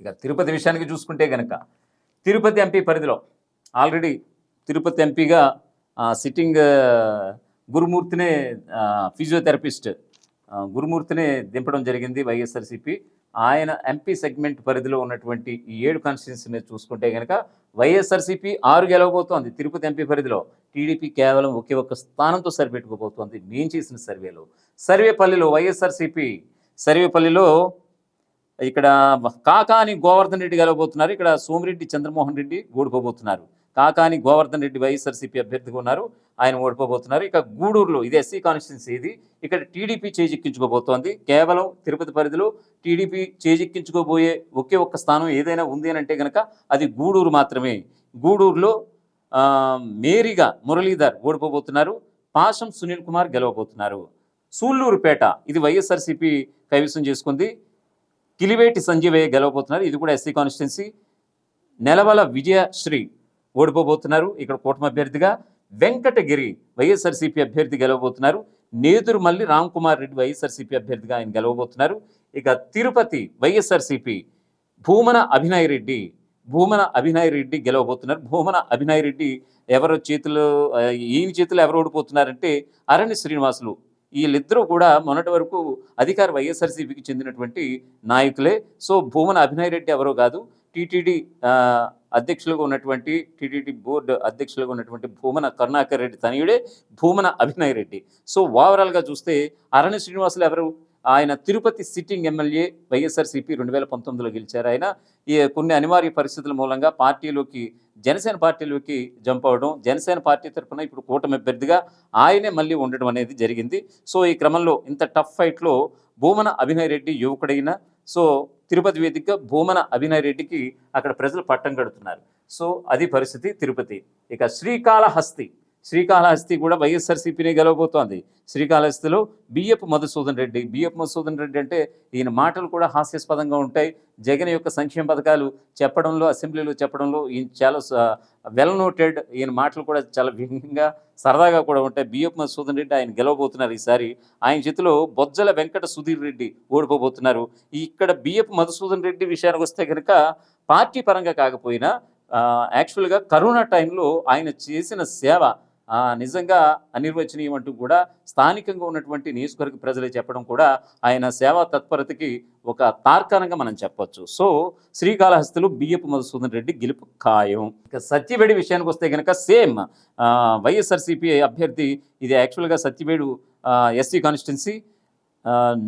ఇక తిరుపతి విషయానికి చూసుకుంటే కనుక తిరుపతి ఎంపీ పరిధిలో ఆల్రెడీ తిరుపతి ఎంపీగా సిట్టింగ్ గురుమూర్తినే ఫిజియోథెరపిస్ట్ గురుమూర్తిని గురుమూర్తినే దింపడం జరిగింది వైఎస్ఆర్సీపీ. ఆయన ఎంపీ సెగ్మెంట్ పరిధిలో ఉన్నటువంటి ఈ ఏడు కాన్స్టిట్యున్సీ మీద చూసుకుంటే కనుక వైఎస్ఆర్సీపీ ఆరు గెలవబోతోంది. తిరుపతి ఎంపీ పరిధిలో టీడీపీ కేవలం ఒకే ఒక్క స్థానంతో సరిపెట్టుకోబోతోంది. మేము చేసిన సర్వేలో సర్వేపల్లిలో వైఎస్ఆర్సీపీ సర్వేపల్లిలో ఇక్కడ కాకాని గోవర్ధన్ రెడ్డి గెలవబోతున్నారు. ఇక్కడ సోమిరెడ్డి చంద్రమోహన్ రెడ్డి ఓడిపోబోతున్నారు. కాకాని గోవర్ధన్ రెడ్డి వైఎస్ఆర్సీపీ అభ్యర్థిగా ఉన్నారు ఆయన ఓడిపోబోతున్నారు. ఇక గూడూరులో ఇది ఎస్సీ కాన్స్టిట్యున్సీ ఇది. ఇక్కడ టీడీపీ చేజిక్కించుకోబోతోంది. కేవలం తిరుపతి పరిధిలో టీడీపీ చేజిక్కించుకోబోయే ఒకే ఒక్క స్థానం ఏదైనా ఉంది అని అంటే కనుక అది గూడూరు మాత్రమే. గూడూరులో మేరీగా మురళీధర్ ఓడిపోబోతున్నారు. పాశం సునీల్ కుమార్ గెలవబోతున్నారు. సూళ్ళూరుపేట ఇది వైఎస్ఆర్సీపీ కైవసం చేసుకుంది. కిలివేటి సంజీవయ్య గెలవబోతున్నారు. ఇది కూడా ఎస్సీ కాన్స్టిట్యున్సీ. నెలవల విజయశ్రీ ఓడిపోబోతున్నారు. ఇక్కడ కూటమి అభ్యర్థిగా వెంకటగిరి వైఎస్ఆర్సీపీ అభ్యర్థి గెలవబోతున్నారు. నేదురుమల్లి రామ్ కుమార్ రెడ్డి వైఎస్ఆర్సీపీ అభ్యర్థిగా ఆయన గెలవబోతున్నారు. ఇక తిరుపతి వైఎస్ఆర్సీపీ భూమన అభినయ్ రెడ్డి భూమన అభినయ్ రెడ్డి గెలవబోతున్నారు. భూమన అభినయ్ రెడ్డి ఎవరు చేతులు ఈయన చేతులు ఎవరు ఓడిపోతున్నారంటే అరణ్య శ్రీనివాసులు. వీళ్ళిద్దరూ కూడా మొన్నటి వరకు అధికార వైఎస్ఆర్సీపీకి చెందినటువంటి నాయకులే. సో భూమన అభినయ్ రెడ్డి ఎవరో కాదు టీటీడీ అధ్యక్షులుగా ఉన్నటువంటి టీటీడీ బోర్డు అధ్యక్షులుగా ఉన్నటువంటి భూమన కరుణాకర్ రెడ్డి తనయుడే భూమన అభినయ్ రెడ్డి. సో ఓవరాల్గా చూస్తే అరణ్య శ్రీనివాసులు ఎవరు? ఆయన తిరుపతి సిట్టింగ్ ఎమ్మెల్యే వైఎస్ఆర్సీపీ రెండు వేల పంతొమ్మిదిలో గెలిచారు. ఆయన ఈ కొన్ని అనివార్య పరిస్థితుల మూలంగా పార్టీలోకి జనసేన పార్టీలోకి జంప్ అవ్వడం జనసేన పార్టీ తరఫున ఇప్పుడు కూటమి అభ్యర్థిగా ఆయనే మళ్ళీ ఉండడం అనేది జరిగింది. సో ఈ క్రమంలో ఇంత టఫ్ ఫైట్లో భూమన అభినయ్ రెడ్డి యువకుడైన సో తిరుపతి వేదికగా భూమన అభినయ్ రెడ్డికి అక్కడ ప్రజలు పట్టం కడుతున్నారు. సో అది పరిస్థితి తిరుపతి. ఇక శ్రీకాళహస్తి శ్రీకాళహస్తి కూడా వైఎస్ఆర్సీపీనే గెలవబోతోంది. శ్రీకాళహస్తిలో బియ్యపు మధుసూదన్ రెడ్డి. బియ్యపు మధుసూదన్ రెడ్డి అంటే ఈయన మాటలు కూడా హాస్యాస్పదంగా ఉంటాయి. జగన్ యొక్క సంక్షేమ పథకాలు చెప్పడంలో అసెంబ్లీలో చెప్పడంలో ఈయన చాలా వెల్ నోటెడ్ ఈయన మాటలు కూడా చాలా వ్యంగ్యంగా సరదాగా కూడా ఉంటాయి. బిఎఫ్ మధుసూదన్ రెడ్డి ఆయన గెలవబోతున్నారు ఈసారి. ఆయన చేతిలో బొజ్జల వెంకట సుధీర్ రెడ్డి ఓడిపోబోతున్నారు. ఇక్కడ బిఎఫ్ మధుసూదన్ రెడ్డి విషయానికి వస్తే కనుక పార్టీ పరంగా కాకపోయినా యాక్చువల్గా కరోనా టైంలో ఆయన చేసిన సేవ నిజంగా అనిర్వచనీయం అంటూ కూడా స్థానికంగా ఉన్నటువంటి నియోజకవర్గ ప్రజలే చెప్పడం కూడా ఆయన సేవా తత్పరతకి ఒక తార్కాణంగా మనం చెప్పొచ్చు. సో శ్రీకాళహస్తిలో బియ్యపు మధుసూదన్ రెడ్డి గెలుపు ఖాయం. ఇక సత్యవేడి విషయానికి వస్తే కనుక సేమ్ వైఎస్ఆర్సీపీ అభ్యర్థి ఇది యాక్చువల్గా సత్యవేడు ఎస్సీ కాన్స్టిట్యున్సీ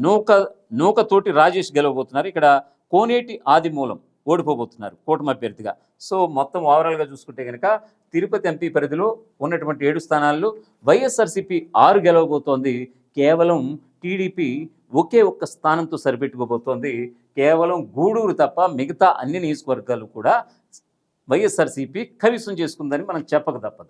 నూక నూకతోటి రాజేష్ గెలవబోతున్నారు. ఇక్కడ కోనేటి ఆదిమూలం ఓడిపోబోతున్నారు కూటమి అభ్యర్థిగా. సో మొత్తం ఓవరాల్గా చూసుకుంటే కనుక తిరుపతి ఎంపీ పరిధిలో ఉన్నటువంటి ఏడు స్థానాల్లో వైఎస్ఆర్సీపీ ఆరు గెలవబోతోంది. కేవలం టీడీపీ ఒకే ఒక్క స్థానంతో సరిపెట్టుకోబోతోంది. కేవలం గూడూరు తప్ప మిగతా అన్ని నియోజకవర్గాలు కూడా వైఎస్ఆర్సీపీ కవిసం చేసుకుందని మనం చెప్పక తప్పదు.